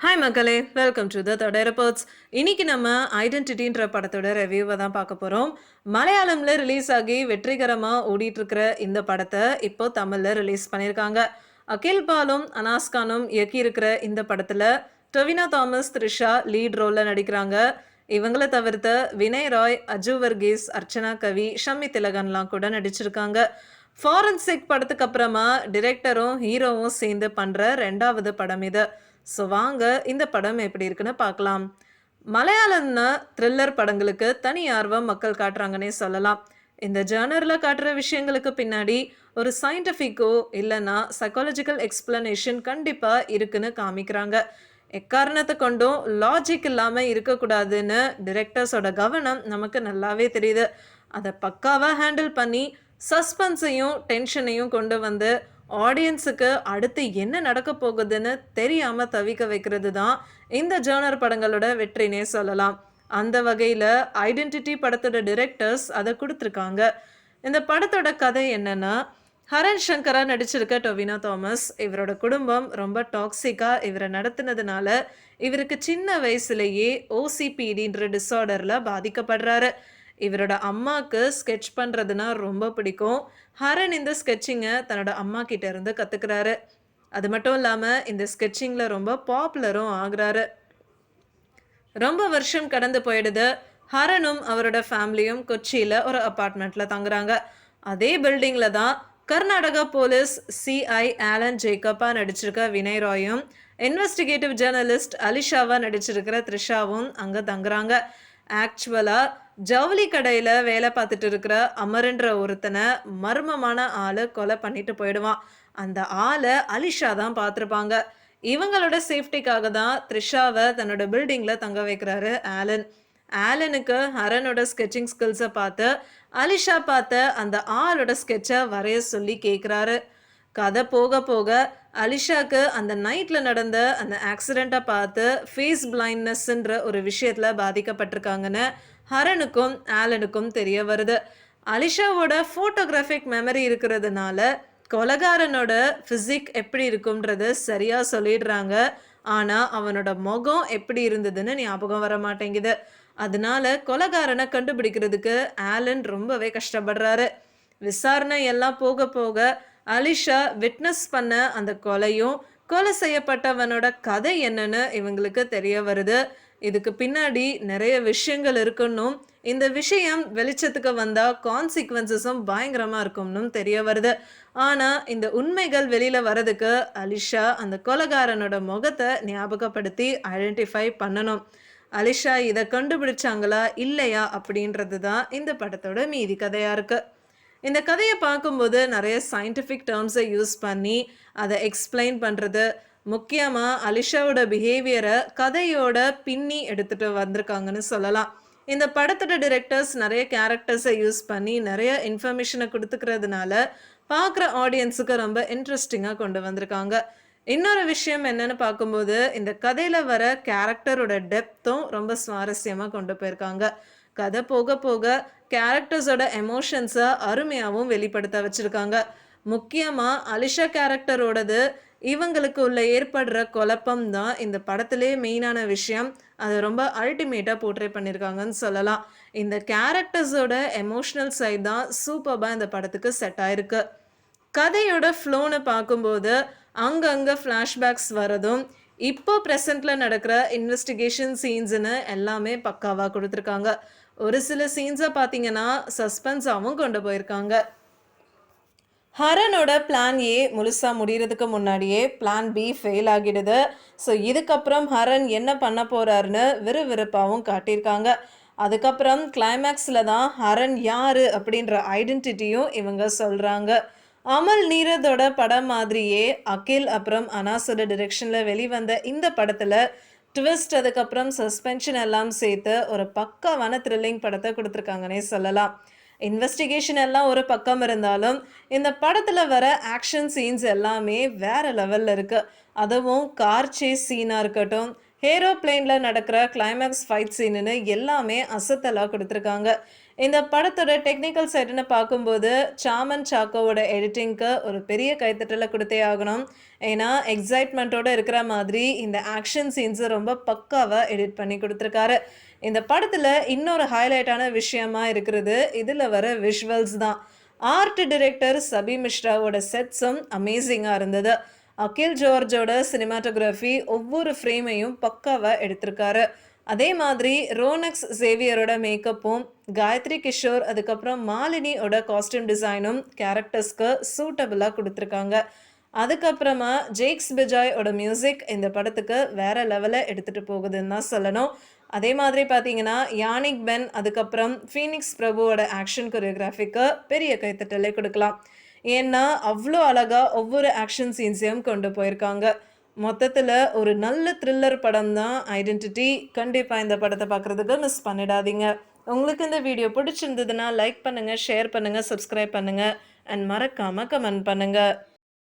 Hi மக்களே welcome to the தொடர் reports இன்னைக்கு நம்ம ஐடென்டிட்டின்ற படத்தோட ரிவ்யூவை தான் பார்க்க போகிறோம் மலையாளம்ல ரிலீஸ் ஆகி வெற்றிகரமாக ஓடிட்டுருக்கிற இந்த படத்தை இப்போ தமிழில் ரிலீஸ் பண்ணியிருக்காங்க அகில் பாலும் அனாஸ்கானும் இயக்கியிருக்கிற இந்த படத்தில் டொவினா தாமஸ் த்ரிஷா லீட் ரோலில் நடிக்கிறாங்க. இவங்கள தவிர்த்த வினய் ராய் அஜு வர்கீஸ் அர்ச்சனா கவி ஷம்மி திலகன்லாம் கூட நடிச்சிருக்காங்க. ஃபாரன்சிக் படத்துக்கு அப்புறமா டிரெக்டரும் ஹீரோவும் சேர்ந்து பண்ணுற ரெண்டாவது படம் இது. ஸோ வாங்க இந்த படம் எப்படி இருக்குன்னு பார்க்கலாம். மலையாளம்னா த்ரில்லர் படங்களுக்கு தனி ஆர்வம் மக்கள் காட்டுறாங்கன்னே சொல்லலாம். இந்த ஜேர்னரில் காட்டுற விஷயங்களுக்கு பின்னாடி ஒரு சயின்டிஃபிக்கோ இல்லைன்னா சைக்காலஜிக்கல் எக்ஸ்பிளனேஷன் கண்டிப்பாக இருக்குன்னு காமிக்கிறாங்க. எக்காரணத்தை கொண்டும் லாஜிக் இல்லாமல் இருக்கக்கூடாதுன்னு டிரெக்டர்ஸோட கவனம் நமக்கு நல்லாவே தெரியுது. அதை பக்காவாக ஹேண்டில் பண்ணி சஸ்பென்ஸையும் டென்ஷனையும் கொண்டு வந்து ஆடியன்ஸுக்கு அடுத்து என்ன நடக்க போகுதுன்னு தெரியாமல் தவிக்க வைக்கிறது தான் இந்த ஜேர்னர் படங்களோட வெற்றினே சொல்லலாம். அந்த வகையில் ஐடென்டிட்டி படத்தோட டிரெக்டர்ஸ் அதை கொடுத்துருக்காங்க. இந்த படத்தோட கதை என்னன்னா ஹரன் சங்கரா நடிச்சிருக்க டொவினா தாமஸ் இவரோட குடும்பம் ரொம்ப டாக்ஸிக்காக இவரை நடத்தினதுனால இவருக்கு சின்ன வயசுலேயே ஓசிபிடின்ற டிஸார்டரில் பாதிக்கப்படுறாரு. இவரோட அம்மாவுக்கு ஸ்கெட்ச் பண்ணுறதுனா ரொம்ப பிடிக்கும். ஹரன் இந்த ஸ்கெட்சிங்கை தன்னோட அம்மா கிட்ட இருந்து கற்றுக்கிறாரு அது மட்டும் இல்லாமல் இந்த ஸ்கெட்சிங்கில் ரொம்ப பாப்புலரும் ஆகுறாரு. ரொம்ப வருஷம் கடந்து போயிடுது. ஹரனும் அவரோட ஃபேமிலியும் கொச்சியில் ஒரு அப்பார்ட்மெண்ட்டில் தங்குறாங்க. அதே பில்டிங்கில் தான் கர்நாடகா போலீஸ் சிஐ ஆலன் ஜேக்கப்பா நடிச்சிருக்க வினய் ராயும் இன்வெஸ்டிகேட்டிவ் ஜேர்னலிஸ்ட் அலிஷாவா நடிச்சிருக்கிற த்ரிஷாவும் அங்கே தங்குறாங்க. ஆக்சுவலாக ஜவுளி கடையில் வேலை பார்த்துட்டு இருக்கிற அமருன்ற ஒருத்தனை மர்மமான ஆளை கொலை பண்ணிட்டு போயிடுவான். அந்த ஆளை அலிஷா தான் பார்த்துருப்பாங்க. இவங்களோட சேஃப்டிக்காக தான் த்ரிஷாவை தன்னோட பில்டிங்கில் தங்க வைக்கிறாரு ஆலன். ஆலனுக்கு ஹரனோட ஸ்கெட்சிங் ஸ்கில்ஸை பார்த்து அலிஷா பார்த்த அந்த ஆளோட ஸ்கெட்சை வரைய சொல்லி கேட்குறாரு கதை போக போக அலிஷாக்கு அந்த நைட்டில் நடந்த அந்த ஆக்சிடெண்ட்டை பார்த்து ஃபேஸ் பிளைண்ட்னஸ்ன்ற ஒரு விஷயத்தில் பாதிக்கப்பட்டிருக்காங்கன்னு ஹரனுக்கும் ஆலனுக்கும் தெரிய வருது. அலிஷாவோட ஃபோட்டோகிராஃபிக் மெமரி இருக்கிறதுனால கொலகாரனோட ஃபிசிக் எப்படி இருக்கும்ன்றது சரியாக சொல்லிடுறாங்க. ஆனால் அவனோட முகம் எப்படி இருந்ததுன்னு ஞாபகம் வர மாட்டேங்குது. அதனால கொலகாரனை கண்டுபிடிக்கிறதுக்கு ஆலன் ரொம்பவே கஷ்டப்படுறாரு. விசாரணை எல்லாம் போக போக அலிஷா விட்னஸ் பண்ண அந்த கொலையும் கொலை செய்யப்பட்டவனோட கதை என்னன்னு இவங்களுக்கு தெரிய வருது. இதுக்கு பின்னாடி நிறைய விஷயங்கள் இருக்கணும். இந்த விஷயம் வெளிச்சத்துக்கு வந்தால் கான்சிக்வன்சஸும் பயங்கரமாக இருக்கும்னு தெரிய வருது. ஆனால் இந்த உண்மைகள் வெளியில் வரதுக்கு அலிஷா அந்த கொலகாரனோட முகத்தை ஞாபகப்படுத்தி ஐடென்டிஃபை பண்ணணும். அலிஷா இதை கண்டுபிடிச்சாங்களா இல்லையா அப்படின்றது தான் இந்த படத்தோட மீதி கதையாக இருக்குது இந்த கதையை பார்க்கும்போது நிறைய சயின்டிஃபிக் டேர்ம்ஸை யூஸ் பண்ணி அதை எக்ஸ்பிளைன் பண்ணுறது முக்கியமாக அலிஷாவோட பிஹேவியரை கதையோட பின்னி எடுத்துகிட்டு வந்திருக்காங்கன்னு சொல்லலாம். இந்த படத்தோட டிரெக்டர்ஸ் நிறைய கேரக்டர்ஸை யூஸ் பண்ணி நிறைய இன்ஃபர்மேஷனை கொடுத்துக்கிறதுனால பார்க்குற ஆடியன்ஸுக்கு ரொம்ப இன்ட்ரெஸ்டிங்காக கொண்டு வந்திருக்காங்க. இன்னொரு விஷயம் என்னன்னு பார்க்கும்போது இந்த கதையில் வர கேரக்டரோட டெப்த்தும் ரொம்ப சுவாரஸ்யமாக கொண்டு போயிருக்காங்க. கதை போக போக கேரக்டர்ஸோட எமோஷன்ஸை அருமையாகவும் வெளிப்படுத்த வச்சுருக்காங்க. முக்கியமாக அலிஷா கேரக்டரோடது இவங்களுக்கு உள்ள ஏற்படுற குழப்பம் தான் இந்த படத்திலே மெயினான விஷயம். அதை ரொம்ப அல்டிமேட்டாக போர்ட்ரே பண்ணியிருக்காங்கன்னு சொல்லலாம். இந்த கேரக்டர்ஸோட எமோஷ்னல் சைட் தான் சூப்பராக இந்த படத்துக்கு செட் ஆயிருக்கு. கதையோட ஃப்ளோனை பார்க்கும்போது அங்கங்கே ஃப்ளாஷ்பேக்ஸ் வரதும் இப்போ ப்ரெசண்ட்டில் நடக்கிற இன்வெஸ்டிகேஷன் சீன்ஸுன்னு எல்லாமே பக்காவாக கொடுத்துருக்காங்க. ஒரு சில சீன்ஸை பார்த்தீங்கன்னா சஸ்பென்ஸாகவும் கொண்டு போயிருக்காங்க. ஹரனோட பிளான் ஏ முழுசாக முடிகிறதுக்கு முன்னாடியே பிளான் பி ஃபெயில் ஆகிடுது. ஸோ இதுக்கப்புறம் ஹரன் என்ன பண்ண போகிறாருன்னு விறுவிறுப்பாகவும் காட்டியிருக்காங்க. அதுக்கப்புறம் கிளைமேக்ஸில் தான் ஹரன் யார் அப்படின்ற ஐடென்டிட்டியும் இவங்க சொல்கிறாங்க அமல் நீரதோட படம் மாதிரியே அகில் அப்புறம் அனாஸோட டிரெக்ஷனில் வெளிவந்த இந்த படத்தில் ட்விஸ்ட் அதுக்கப்புறம் சஸ்பென்ஷன் எல்லாம் சேர்த்து ஒரு பக்காவான த்ரில்லிங் படத்தை கொடுத்துருக்காங்கன்னே சொல்லலாம். இன்வெஸ்டிகேஷன் எல்லாம் ஒரு பக்கம் இருந்தாலும் இந்த படத்தில் வர ஆக்ஷன் சீன்ஸ் எல்லாமே வேறு லெவலில் இருக்குது அதுவும் கார் சேஸ் சீனாக இருக்கட்டும் ஏரோப்ளேனில் நடக்கிற கிளைமேக்ஸ் ஃபைட் சீனுன்னு எல்லாமே அசத்தலாக கொடுத்துருக்காங்க. இந்த படத்தோட டெக்னிக்கல் சைடுன்னு பார்க்கும்போது சாமன் சாக்கோவோட எடிட்டிங்க்கு ஒரு பெரிய கைத்தட்டலை கொடுத்தே ஆகணும். ஏன்னா எக்ஸைட்மெண்ட்டோட இருக்கிற மாதிரி இந்த ஆக்ஷன் சீன்ஸை ரொம்ப பக்காவாக எடிட் பண்ணி கொடுத்துருக்காரு. இந்த படத்தில் இன்னொரு ஹைலைட்டான விஷயமா இருக்கிறது இதில் வர விஷுவல்ஸ் தான். ஆர்ட் டிரெக்டர் சபி மிஸ்ராவோட செட்ஸும் அமேசிங்காக இருந்தது. அகில் ஜார்ஜோட சினிமாட்டோகிராஃபி ஒவ்வொரு ஃப்ரேமையும் பக்காவாக எடுத்திருக்காரு. அதே மாதிரி ரோனக்ஸ் சேவியரோட மேக்கப்பும் காயத்ரி கிஷோர் அதுக்கப்புறம் மாலினியோட காஸ்டியூம் டிசைனும் கேரக்டர்ஸ்க்கு சூட்டபுளாக கொடுத்துருக்காங்க. அதுக்கப்புறமா ஜேக்ஸ் பிஜாயோட மியூசிக் இந்த படத்துக்கு வேற லெவலில் எடுத்துகிட்டு போகுதுன்னு தான் சொல்லணும். அதே மாதிரி பார்த்தீங்கன்னா யானிக் பென் அதுக்கப்புறம் ஃபீனிக்ஸ் பிரபுவோட ஆக்ஷன் கொரியோகிராஃபிக்கு பெரிய கைத்தட்டலே கொடுக்கலாம். ஏன்னா அவ்வளோ அழகாக ஒவ்வொரு ஆக்ஷன் சீன்ஸையும் கொண்டு போயிருக்காங்க. மொத்தத்தில் ஒரு நல்ல த்ரில்லர் படம் தான் ஐடென்டிட்டி கண்டிப்பாக இந்த படத்தை பார்க்குறதுக்கு மிஸ் பண்ணிடாதீங்க. உங்களுக்கு இந்த வீடியோ பிடிச்சிருந்ததுன்னா லைக் பண்ணுங்கள் ஷேர் பண்ணுங்கள் சப்ஸ்கிரைப் பண்ணுங்கள் அண்ட் மறக்காமல் கமெண்ட் பண்ணுங்கள்